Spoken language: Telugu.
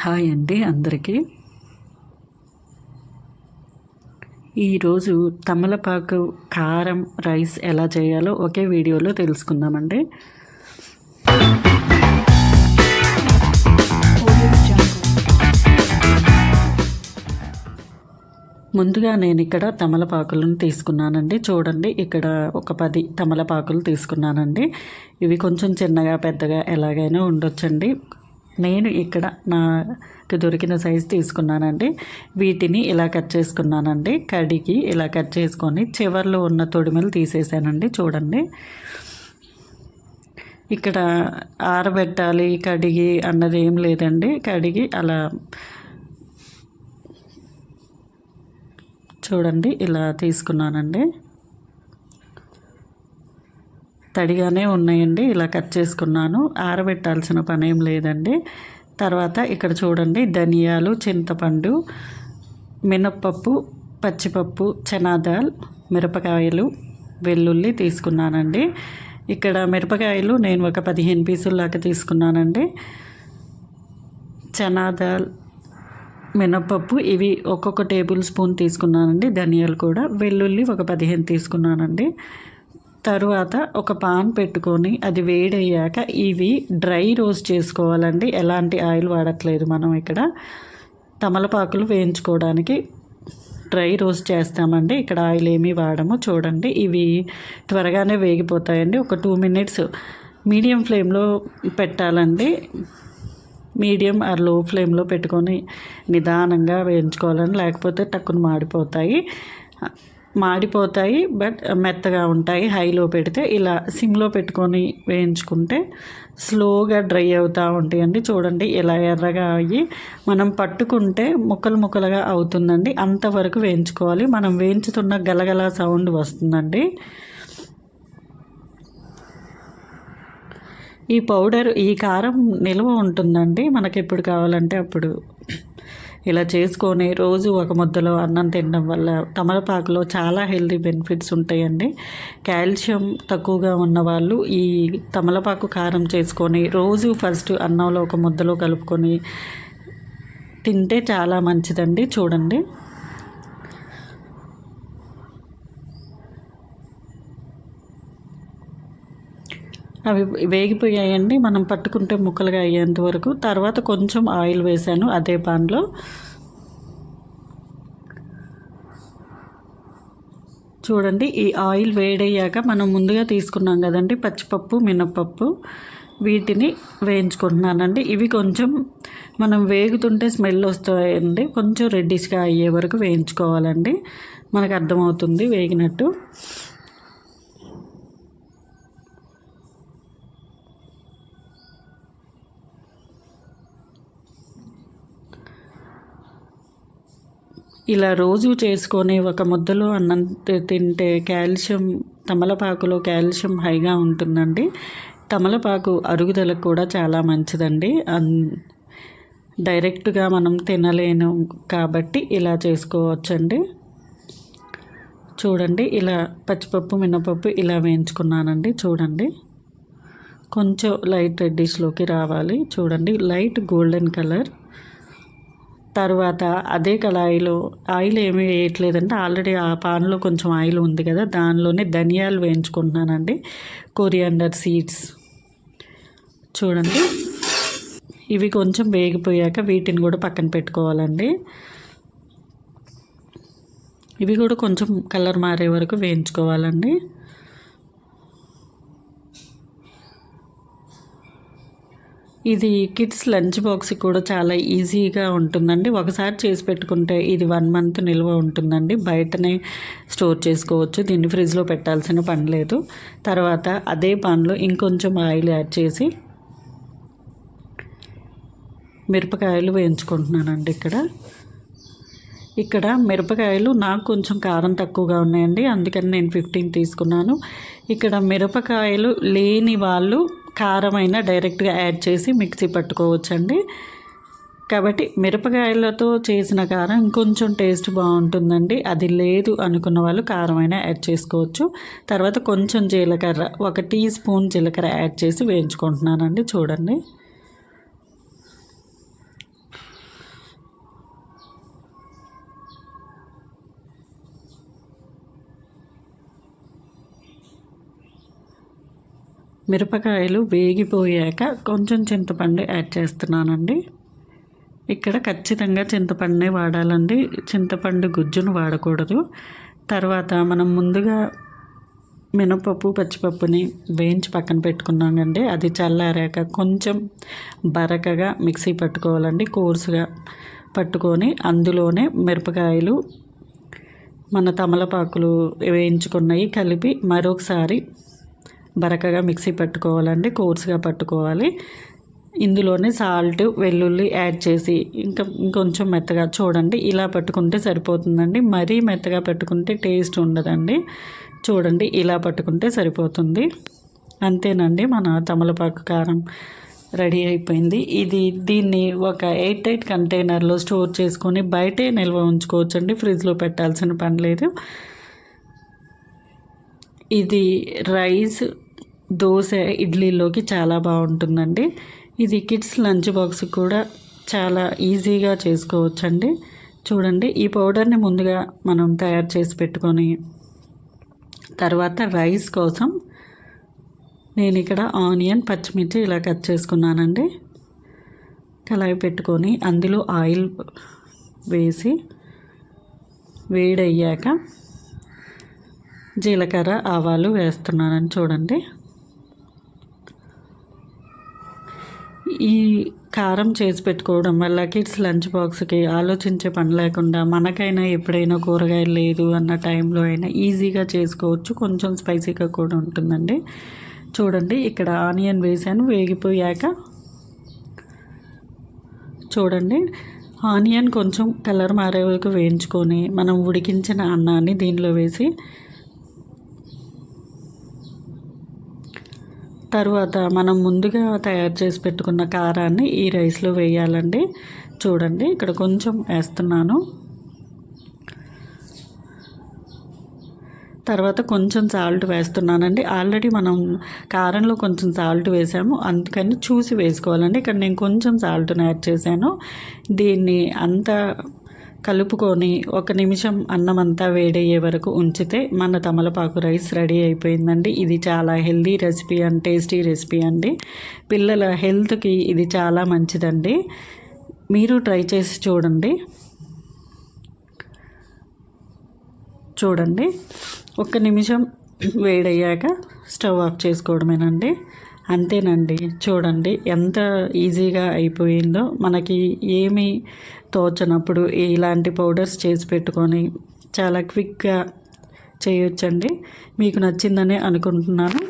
హాయ్ అండి అందరికీ. ఈరోజు తమలపాకు కారం రైస్ ఎలా చేయాలో ఒకే వీడియోలో తెలుసుకుందామండి. ముందుగా నేను ఇక్కడ తమలపాకులను తీసుకున్నానండి. చూడండి ఇక్కడ ఒక పది తమలపాకులు తీసుకున్నానండి. ఇవి కొంచెం చిన్నగా పెద్దగా ఎలాగైనా ఉండొచ్చండి. నేను ఇక్కడ నాకు దొరికిన సైజు తీసుకున్నానండి. వీటిని ఇలా కట్ చేసుకున్నానండి. కడిగి ఇలా కట్ చేసుకొని చివర్లో ఉన్న తొడిమలు తీసేసానండి. చూడండి. ఇక్కడ ఆరబెట్టాలి కడిగి అన్నది ఏం లేదండి. కడిగి అలా చూడండి ఇలా తీసుకున్నానండి. తడిగానే ఉన్నాయండి. ఇలా కట్ చేసుకున్నాను. ఆరబెట్టాల్సిన పని ఏం లేదండి. తర్వాత ఇక్కడ చూడండి ధనియాలు చింతపండు మినప్పప్పు పచ్చిపప్పు చనాదాల్ మిరపకాయలు వెల్లుల్లి తీసుకున్నానండి. ఇక్కడ మిరపకాయలు నేను ఒక పదిహేను పీసుల్లాగా తీసుకున్నానండి. చనాదాల్ మినప్పప్పు ఇవి ఒక్కొక్క టేబుల్ స్పూన్ తీసుకున్నానండి. ధనియాలు కూడా వెల్లుల్లి ఒక పదిహేను తీసుకున్నానండి. తరువాత ఒక పాన్ పెట్టుకొని అది వేడయ్యాక ఇవి డ్రై రోస్ట్ చేసుకోవాలండి. ఎలాంటి ఆయిల్ వాడట్లేదు మనం ఇక్కడ. తమలపాకులు వేయించుకోవడానికి డ్రై రోస్ట్ చేస్తామండి. ఇక్కడ ఆయిల్ ఏమీ వాడము. చూడండి ఇవి త్వరగానే వేగిపోతాయండి. ఒక టూ మినిట్స్ మీడియం ఫ్లేమ్లో పెట్టాలండి. మీడియం ఆర్లో ఫ్లేమ్లో పెట్టుకొని నిదానంగా వేయించుకోవాలని లేకపోతే టక్కున మాడిపోతాయి. మాడిపోతాయి బట్ మెత్తగా ఉంటాయి. హైలో పెడితే ఇలా సిమ్లో పెట్టుకొని వేయించుకుంటే స్లోగా డ్రై అవుతూ ఉంటాయండి. చూడండి ఇలా ఎర్రగా అయ్యి మనం పట్టుకుంటే ముక్కలు ముక్కలుగా అవుతుందండి. అంతవరకు వేయించుకోవాలి. మనం వేయించుతున్న గలగల సౌండ్ వస్తుందండి. ఈ పౌడర్ ఈ కారం నిల్వ ఉంటుందండి. మనకి ఎప్పుడు కావాలంటే అప్పుడు ఇలా చేసుకొని రోజు ఒక ముద్దలో అన్నం తినడం వల్ల తమలపాకులో చాలా హెల్తీ బెనిఫిట్స్ ఉంటాయండి. కాల్షియం తక్కువగా ఉన్న వాళ్ళు ఈ తమలపాకు కారం చేసుకొని రోజు ఫస్ట్ అన్నంలో ఒక ముద్దలో కలుపుకొని తింటే చాలా మంచిదండి. చూడండి. అవి వేగిపోయాయండి. మనం పట్టుకుంటే ముక్కలుగా అయ్యేంత వరకు. తర్వాత కొంచెం ఆయిల్ వేసాను అదే పాన్లో. చూడండి ఈ ఆయిల్ వేడయ్యాక మనం ముందుగా తీసుకున్నాం కదండి పచ్చిపప్పు మినప్పప్పు. వీటిని వేయించుకుంటున్నానండి. ఇవి కొంచెం మనం వేగుతుంటే స్మెల్ వస్తాయండి. కొంచెం రెడ్డిష్గా అయ్యే వరకు వేయించుకోవాలండి. మనకు అర్థమవుతుంది వేగినట్టు. ఇలా రోజు చేసుకొని ఒక ముద్దలో అన్నం తింటే కాల్షియం తమలపాకులో కాల్షియం హైగా ఉంటుందండి. తమలపాకు అరుగుదలకు కూడా చాలా మంచిదండి. డైరెక్ట్గా మనం తినలేను కాబట్టి ఇలా చేసుకోవచ్చండి. చూడండి ఇలా పచ్చిపప్పు మినపప్పు ఇలా వేయించుకున్నానండి. చూడండి. కొంచెం లైట్ రెడ్డిష్లోకి రావాలి. చూడండి లైట్ గోల్డెన్ కలర్. తర్వాత అదే కళాయిలో ఆయిల్ ఏమీ వేయట్లేదంటే ఆల్రెడీ ఆ పాన్లో కొంచెం ఆయిల్ ఉంది కదా దానిలోనే ధనియాలు వేయించుకుంటున్నానండి. Coriander seeds. చూడండి. ఇవి కొంచెం వేగిపోయాక వీటిని కూడా పక్కన పెట్టుకోవాలండి. ఇవి కూడా కొంచెం కలర్ మారే వరకు వేయించుకోవాలండి. ఇది కిడ్స్ లంచ్ బాక్స్ కూడా చాలా ఈజీగా ఉంటుందండి. ఒకసారి చేసి పెట్టుకుంటే ఇది వన్ మంత్ నిల్వ ఉంటుందండి. బయటనే స్టోర్ చేసుకోవచ్చు. దీన్ని ఫ్రిడ్జ్లో పెట్టాల్సిన పని లేదు. తర్వాత అదే పాన్లో ఇంకొంచెం ఆయిల్ యాడ్ చేసి మిరపకాయలు వేయించుకుంటున్నానండి ఇక్కడ. ఇక్కడ మిరపకాయలు నాకు కొంచెం కారం తక్కువగా ఉన్నాయండి. అందుకని నేను ఫిఫ్టీన్ తీసుకున్నాను. ఇక్కడ మిరపకాయలు లేని వాళ్ళు కారమైన డైరెక్ట్గా యాడ్ చేసి మిక్సీ పట్టుకోవచ్చండి. కాబట్టి మిరపకాయలతో చేసిన కారం ఇంకొంచెం టేస్ట్ బాగుంటుందండి. అది లేదు అనుకున్న వాళ్ళు కారమైనా యాడ్ చేసుకోవచ్చు. తర్వాత కొంచెం జీలకర్ర ఒక టీ స్పూన్ జీలకర్ర యాడ్ చేసి వేయించుకుంటున్నానండి. చూడండి. మిరపకాయలు వేగిపోయాక కొంచెం చింతపండు యాడ్ చేస్తున్నానండి. ఇక్కడ ఖచ్చితంగా చింతపండునే వాడాలండి. చింతపండు గుజ్జును వాడకూడదు. తర్వాత మనం ముందుగా మినపప్పు పచ్చిపప్పుని వేయించి పక్కన పెట్టుకున్నామండి అది చల్లారాక కొంచెం బరకగా మిక్సీ పట్టుకోవాలండి. కోర్సుగా పట్టుకొని అందులోనే మిరపకాయలు మన తమలపాకులు వేయించుకున్నవి కలిపి మరొకసారి బరకగా మిక్సీ పట్టుకోవాలండి కోర్సుగా పట్టుకోవాలి. ఇందులోనే సాల్ట్ వెల్లుల్లి యాడ్ చేసి ఇంకా ఇంకొంచెం మెత్తగా చూడండి ఇలా పట్టుకుంటే సరిపోతుందండి. మరీ మెత్తగా పెట్టుకుంటే టేస్ట్ ఉండదండి. చూడండి ఇలా పట్టుకుంటే సరిపోతుంది. అంతేనండి మన తమలపాకు కారం రెడీ అయిపోయింది. ఇది దీన్ని ఒక ఎయిట్ ఎయిట్ కంటైనర్లో స్టోర్ చేసుకొని బయటే నిల్వ ఉంచుకోవచ్చండి ఫ్రిడ్జ్లో పెట్టాల్సిన పని లేదు. ఇది రైస్ దోశ ఇడ్లీలోకి చాలా బాగుంటుందండి. ఇది కిడ్స్ లంచ్ బాక్స్ కూడా చాలా ఈజీగా చేసుకోవచ్చండి. చూడండి ఈ పౌడర్ని ముందుగా మనం తయారు చేసి పెట్టుకొని తర్వాత రైస్ కోసం నేను ఇక్కడ ఆనియన్ పచ్చిమిర్చి ఇలా కట్ చేసుకున్నానండి. కలాయి పెట్టుకొని అందులో ఆయిల్ వేసి వేడయ్యాక జీలకర్ర ఆవాలు వేస్తున్నానని చూడండి. ఈ కారం చేసి పెట్టుకోవడం వల్ల కిడ్స్ లంచ్ బాక్స్కి ఆలోచించే పని లేకుండా మనకైనా ఎప్పుడైనా కూరగాయలు లేదు అన్న టైంలో అయినా ఈజీగా చేసుకోవచ్చు. కొంచెం స్పైసీగా కూడా ఉంటుందండి. చూడండి ఇక్కడ ఆనియన్ వేసాను వేగిపోయాక చూడండి. ఆనియన్ కొంచెం కలర్ మారే వరకు వేయించుకొని మనం ఉడికించిన అన్నాన్ని దీనిలో వేసి తర్వాత మనం ముందుగా తయారు చేసి పెట్టుకున్న కారాన్ని ఈ రైస్లో వేయాలండి. చూడండి ఇక్కడ కొంచెం వేస్తున్నాను. తర్వాత కొంచెం సాల్ట్ వేస్తున్నానండి. ఆల్రెడీ మనం కారంలో కొంచెం సాల్ట్ వేసాము. అందుకని చూసి వేసుకోవాలండి. ఇక్కడ నేను కొంచెం సాల్ట్ని యాడ్ చేశాను. దీన్ని అంత కలుపుకొని ఒక నిమిషం అన్నం అంతా వేడయ్యే వరకు ఉంచితే మన తమలపాకు రైస్ రెడీ అయిపోయిందండి. ఇది చాలా healthy recipe and tasty recipe అండి. పిల్లల హెల్త్కి ఇది చాలా మంచిదండి. మీరు ట్రై చేసి చూడండి. చూడండి. ఒక్క నిమిషం వేడయ్యాక స్టవ్ ఆఫ్ చేసుకోవడమేనండి. అంతేనండి. చూడండి ఎంత ఈజీగా అయిపోయిందో. మనకి ఏమి తోచనప్పుడు ఇలాంటి పౌడర్స్ చేసి పెట్టుకొని చాలా క్విక్గా చేయొచ్చండి. మీకు నచ్చిందని అనుకుంటున్నాను.